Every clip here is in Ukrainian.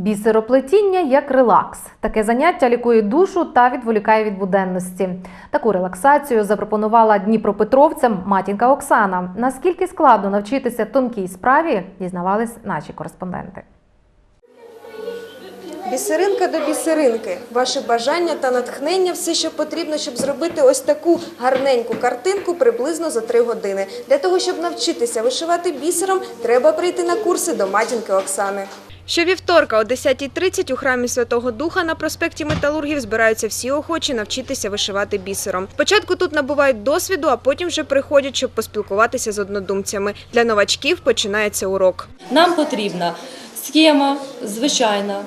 Бісероплетіння як релакс. Таке заняття лікує душу та відволікає від буденності. Таку релаксацію запропонувала дніпропетровцям матінка Оксана. Наскільки складно навчитися тонкій справі, дізнавались наші кореспонденти. Бісеринка до бісеринки. Ваше бажання та натхнення все, що потрібно, щоб зробити ось таку гарненьку картинку приблизно за три години. Для того, щоб навчитися вишивати бісером, треба прийти на курси до матінки Оксани. Щовівторка о 10.30 у храмі Святого Духа на проспекті Металургів збираються всі охочі навчитися вишивати бісером. Спочатку тут набувають досвіду, а потім вже приходять, щоб поспілкуватися з однодумцями. Для новачків починається урок. Нам потрібна схема звичайна.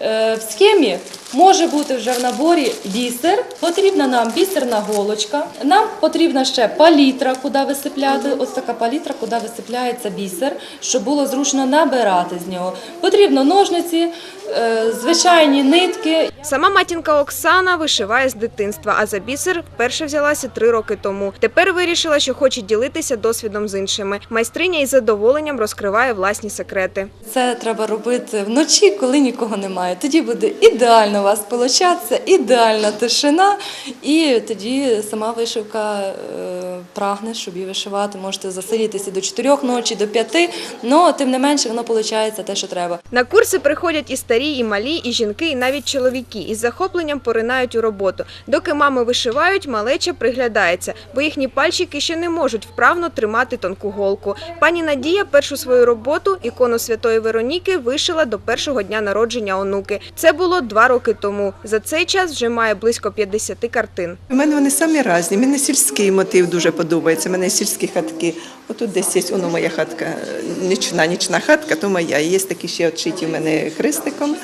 Е, В схемі може бути вже в наборі бісер. Потрібна нам бісерна голочка. Нам потрібна ще палітра, куди висипляти. Ось така палітра, куди висипляється бісер, щоб було зручно набирати з нього. Потрібно ножниці, е, звичайні нитки. Сама матінка Оксана вишиває з дитинства, а за бісер вперше взялася три роки тому. Тепер вирішила, що хоче ділитися досвідом з іншими. Майстриня із задоволенням розкриває власні секрети. Це треба робити вночі, коли нікого немає. Тоді буде ідеально у вас получатися, ідеальна тишина, і тоді сама вишивка е, прагне, щоб її вишивати. Можете засидітися до 4 ночі, до 5, але тим не менше воно виходить те, що треба. На курси приходять і старі, і малі, і жінки, і навіть чоловіки. Із захопленням поринають у роботу. Доки мами вишивають, малеча приглядається, бо їхні пальчики ще не можуть вправно тримати тонку голку. Пані Надія першу свою роботу, ікону Святої Вероніки, вишила до першого дня народження онуки. Це було два роки тому. За цей час вже має близько 50 картин. У мене вони самі різні. Мені сільський мотив дуже подобається. Мене сільські хатки. Отут десь є воно моя хатка, нічна, нічна хатка, то моя. Є такі ще отшиті в мене хрестиком.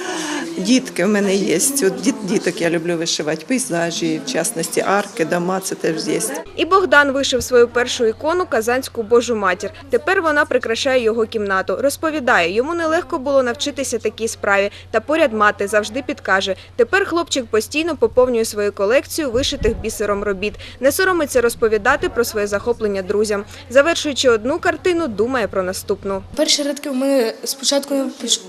Дітки в мене є. От діт, діток я люблю вишивати, пейзажі, в частності арки, дома, це теж є. І Богдан вишив свою першу ікону Казанську Божу матір. Тепер вона прикрашає його кімнату. Розповідає, йому нелегко було навчитися такій справі. Та поряд мати завжди підкаже. Тепер хлопчик постійно поповнює свою колекцію вишитих бісером робіт. Не соромиться розповідати про своє захоплення друзям. Завершуючи одну картину, думає про наступну. Перші рядки в мене спочатку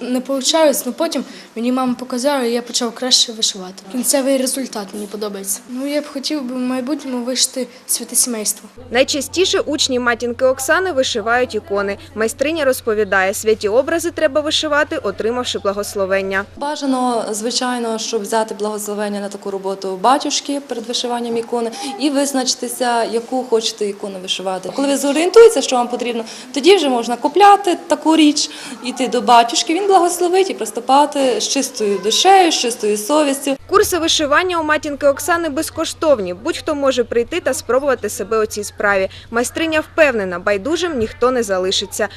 не вийшло, але потім мені мама показала, і я почав краще вишивати. Кінцевий результат мені подобається. Ну я б хотів би в майбутньому вишити святе сімейство. Найчастіше учні матінки Оксани вишивають ікони. Майстриня розповідає, святі образи треба вишивати, отримавши благословення. Бажано, звичайно, щоб взяти благословення на таку роботу батюшки перед вишиванням ікони і визначитися, яку хочете ікону вишивати. Коли ви зорієнтуєтеся, що вам потрібно, тоді вже можна купляти таку річ, йти до батюшки, він благословить і приступати з чистою душею, з чистою совістю. Курси вишивання у матінки Оксани безкоштовні. Будь-хто може прийти та спробувати себе у цій справі. Майстриня впевнена, байдужим ніхто не залишиться.